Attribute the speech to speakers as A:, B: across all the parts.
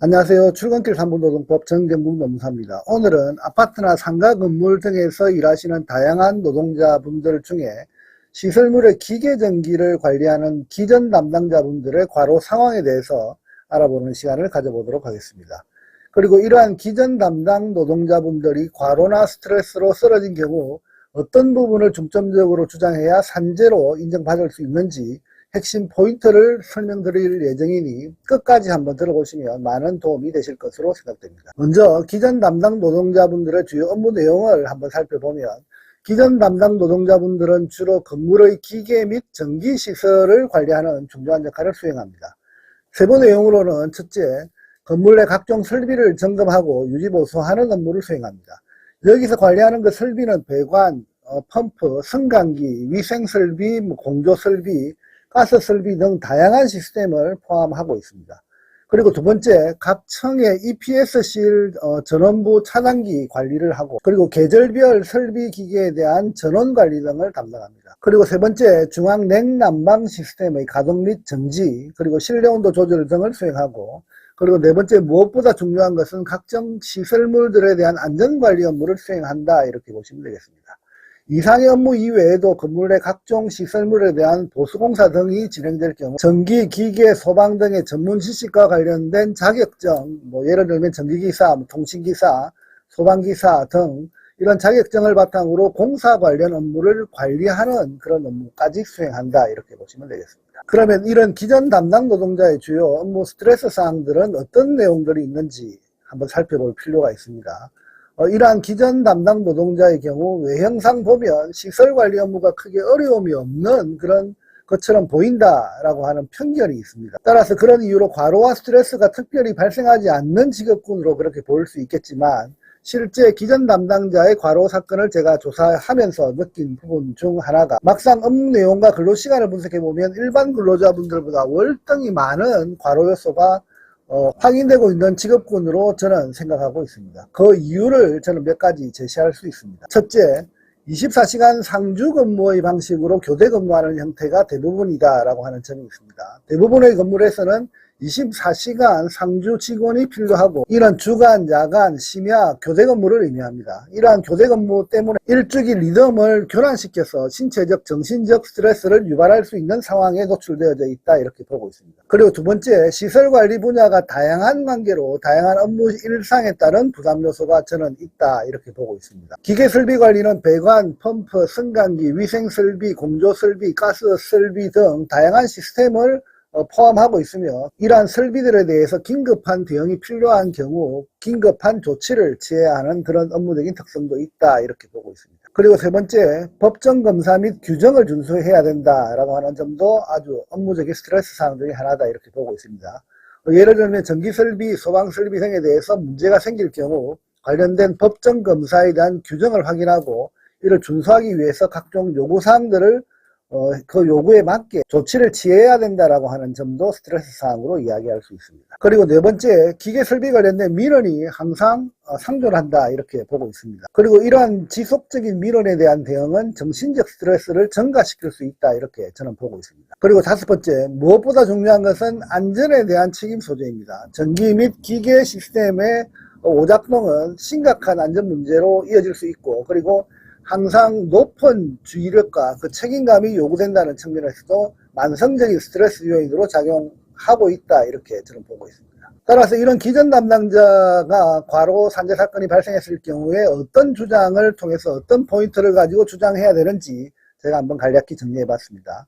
A: 안녕하세요. 출근길 3분 노동법 정경국 노무사입니다. 오늘은 아파트나 상가 건물 등에서 일하시는 다양한 노동자분들 중에 시설물의 기계 전기를 관리하는 기전 담당자분들의 과로 상황에 대해서 알아보는 시간을 가져보도록 하겠습니다. 그리고 이러한 기전 담당 노동자분들이 과로나 스트레스로 쓰러진 경우 어떤 부분을 중점적으로 주장해야 산재로 인정받을 수 있는지 핵심 포인트를 설명드릴 예정이니 끝까지 한번 들어보시면 많은 도움이 되실 것으로 생각됩니다. 먼저 기전 담당 노동자분들의 주요 업무 내용을 한번 살펴보면 기전 담당 노동자분들은 주로 건물의 기계 및 전기 시설을 관리하는 중요한 역할을 수행합니다. 세부 내용으로는 첫째, 건물 내 각종 설비를 점검하고 유지보수하는 업무를 수행합니다. 여기서 관리하는 그 설비는 배관, 어, 펌프, 승강기, 위생설비, 뭐 공조설비, 가스 설비 등 다양한 시스템을 포함하고 있습니다. 그리고 두 번째, 각 청의 EPS실 어, 전원부 차단기 관리를 하고 그리고 계절별 설비 기계에 대한 전원 관리 등을 담당합니다. 그리고 세 번째, 중앙 냉난방 시스템의 가동 및 정지 그리고 실내 온도 조절 등을 수행하고 그리고 네 번째 무엇보다 중요한 것은 각종 시설물들에 대한 안전관리 업무를 수행한다 이렇게 보시면 되겠습니다. 이상의 업무 이외에도 건물 내 각종 시설물에 대한 보수공사 등이 진행될 경우 전기, 기계, 소방 등의 전문 지식과 관련된 자격증, 뭐 예를 들면 전기기사, 뭐 통신기사, 소방기사 등 이런 자격증을 바탕으로 공사 관련 업무를 관리하는 그런 업무까지 수행한다 이렇게 보시면 되겠습니다. 그러면 이런 기존 담당 노동자의 주요 업무 스트레스 사항들은 어떤 내용들이 있는지 한번 살펴볼 필요가 있습니다. 어, 이러한 기존 담당 노동자의 경우 외형상 보면 시설 관리 업무가 크게 어려움이 없는 그런 것처럼 보인다라고 하는 편견이 있습니다. 따라서 그런 이유로 과로와 스트레스가 특별히 발생하지 않는 직업군으로 그렇게 보일 수 있겠지만 실제 기존 담당자의 과로 사건을 제가 조사하면서 느낀 부분 중 하나가 막상 업무 내용과 근로 시간을 분석해 보면 일반 근로자분들보다 월등히 많은 과로 요소가 어, 확인되고 있는 직업군으로 저는 생각하고 있습니다. 그 이유를 저는 몇 가지 제시할 수 있습니다. 첫째, 24시간 상주 근무의 방식으로 교대 근무하는 형태가 대부분이다라고 하는 점이 있습니다. 대부분의 건물에서는 24시간 상주 직원이 필요하고 이런 주간, 야간, 심야 교대 근무를 의미합니다. 이러한 교대 근무 때문에 일주기 리듬을 교란시켜서 신체적, 정신적 스트레스를 유발할 수 있는 상황에 노출되어져 있다 이렇게 보고 있습니다. 그리고 두 번째, 시설 관리 분야가 다양한 관계로 다양한 업무 일상에 따른 부담 요소가 저는 있다 이렇게 보고 있습니다. 기계 설비 관리는 배관, 펌프, 승강기, 위생 설비, 공조 설비, 가스 설비 등 다양한 시스템을 어, 포함하고 있으며 이러한 설비들에 대해서 긴급한 대응이 필요한 경우 긴급한 조치를 취해야 하는 그런 업무적인 특성도 있다 이렇게 보고 있습니다. 그리고 세 번째 법정 검사 및 규정을 준수해야 된다라고 하는 점도 아주 업무적인 스트레스 사항 중에 하나다 이렇게 보고 있습니다. 어, 예를 들면 전기 설비, 소방 설비 등에 대해서 문제가 생길 경우 관련된 법정 검사에 대한 규정을 확인하고 이를 준수하기 위해서 각종 요구사항들을 어, 그 요구에 맞게 조치를 취해야 된다라고 하는 점도 스트레스 사항으로 이야기할 수 있습니다. 그리고 네 번째, 기계 설비 관련된 민원이 항상 어, 상존한다 이렇게 보고 있습니다. 그리고 이러한 지속적인 민원에 대한 대응은 정신적 스트레스를 증가시킬 수 있다 이렇게 저는 보고 있습니다. 그리고 다섯 번째, 무엇보다 중요한 것은 안전에 대한 책임 소재입니다. 전기 및 기계 시스템의 오작동은 심각한 안전 문제로 이어질 수 있고 그리고 항상 높은 주의력과 그 책임감이 요구된다는 측면에서도 만성적인 스트레스 요인으로 작용하고 있다 이렇게 저는 보고 있습니다. 따라서 이런 기존 담당자가 과로 산재 사건이 발생했을 경우에 어떤 주장을 통해서 어떤 포인트를 가지고 주장해야 되는지 제가 한번 간략히 정리해 봤습니다.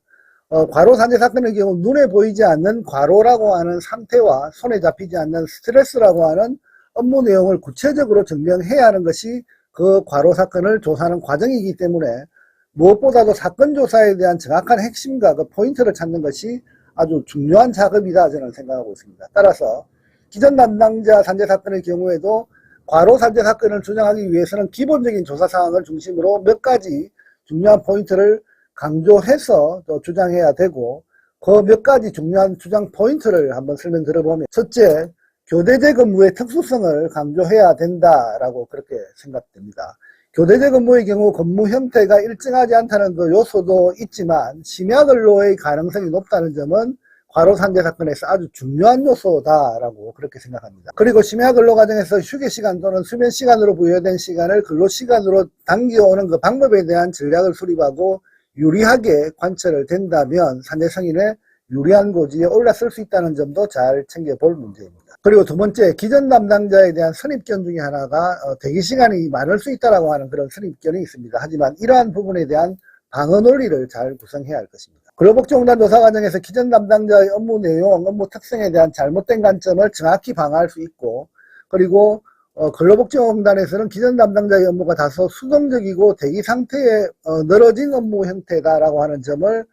A: 어, 과로 산재 사건의 경우 눈에 보이지 않는 과로라고 하는 상태와 손에 잡히지 않는 스트레스라고 하는 업무 내용을 구체적으로 증명해야 하는 것이 그 과로 사건을 조사하는 과정이기 때문에 무엇보다도 사건 조사에 대한 정확한 핵심과 그 포인트를 찾는 것이 아주 중요한 작업이다 저는 생각하고 있습니다. 따라서 기존 담당자 산재 사건의 경우에도 과로 산재 사건을 주장하기 위해서는 기본적인 조사 사항을 중심으로 몇 가지 중요한 포인트를 강조해서 또 주장해야 되고 그 몇 가지 중요한 주장 포인트를 한번 설명 들어보면 첫째 교대제 근무의 특수성을 강조해야 된다라고 그렇게 생각됩니다. 교대적 업무의 경우 근무 형태가 일정하지 않다는 그 요소도 있지만 심야 근로의 가능성이 높다는 점은 과로 산재 사건에서 아주 중요한 요소다라고 그렇게 생각합니다. 그리고 심야 근로 과정에서 휴게 시간 또는 수면 시간으로 부여된 시간을 근로 시간으로 당겨오는 그 방법에 대한 전략을 수립하고 유리하게 관철을 된다면 산재 성인의 유리한 고지에 올랐을 수 있다는 점도 잘 챙겨볼 문제입니다. 그리고 두 번째, 기존 담당자에 대한 선입견 중에 하나가 어, 대기 시간이 많을 수 있다라고 하는 그런 선입견이 있습니다. 하지만 이러한 부분에 대한 방어 논리를 잘 구성해야 할 것입니다. 근로복지공단 조사 과정에서 기존 담당자의 업무 내용, 업무 특성에 대한 잘못된 관점을 정확히 방어할 수 있고, 그리고 어, 근로복지공단에서는 기존 담당자의 업무가 다소 수동적이고 대기 상태에 어, 늘어진 업무 형태다라고 하는 점을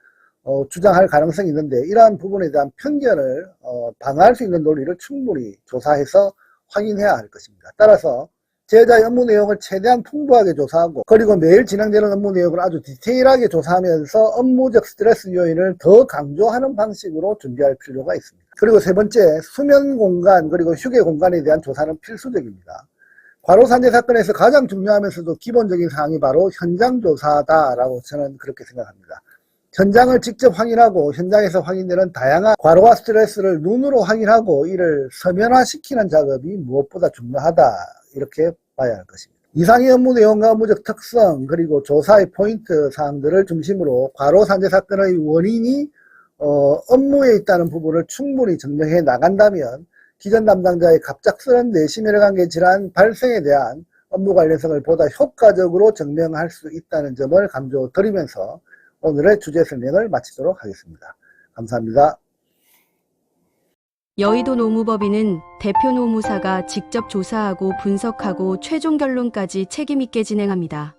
A: 어, 주장할 가능성이 있는데 이러한 부분에 대한 편견을 어, 방어할 수 있는 논리를 충분히 조사해서 확인해야 할 것입니다. 따라서 제자의 업무 내용을 최대한 풍부하게 조사하고 그리고 매일 진행되는 업무 내용을 아주 디테일하게 조사하면서 업무적 스트레스 요인을 더 강조하는 방식으로 준비할 필요가 있습니다. 그리고 세 번째, 수면 공간 그리고 휴게 공간에 대한 조사는 필수적입니다. 과로 산재 사건에서 가장 중요하면서도 기본적인 사항이 바로 현장 조사다라고 저는 그렇게 생각합니다. 현장을 직접 확인하고 현장에서 확인되는 다양한 과로와 스트레스를 눈으로 확인하고 이를 서면화시키는 작업이 무엇보다 중요하다 이렇게 봐야 할 것입니다. 이상의 업무 내용과 업무적 특성 그리고 조사의 포인트 사항들을 중심으로 과로 산재 사건의 원인이 어, 업무에 있다는 부분을 충분히 증명해 나간다면 기존 담당자의 갑작스런 내심혈 관계 질환 발생에 대한 업무 관련성을 보다 효과적으로 증명할 수 있다는 점을 강조드리면서 오늘의 주제 설명을 마치도록 하겠습니다. 감사합니다.
B: 여의도 노무법인은 대표 노무사가 직접 조사하고 분석하고 최종 결론까지 책임있게 진행합니다.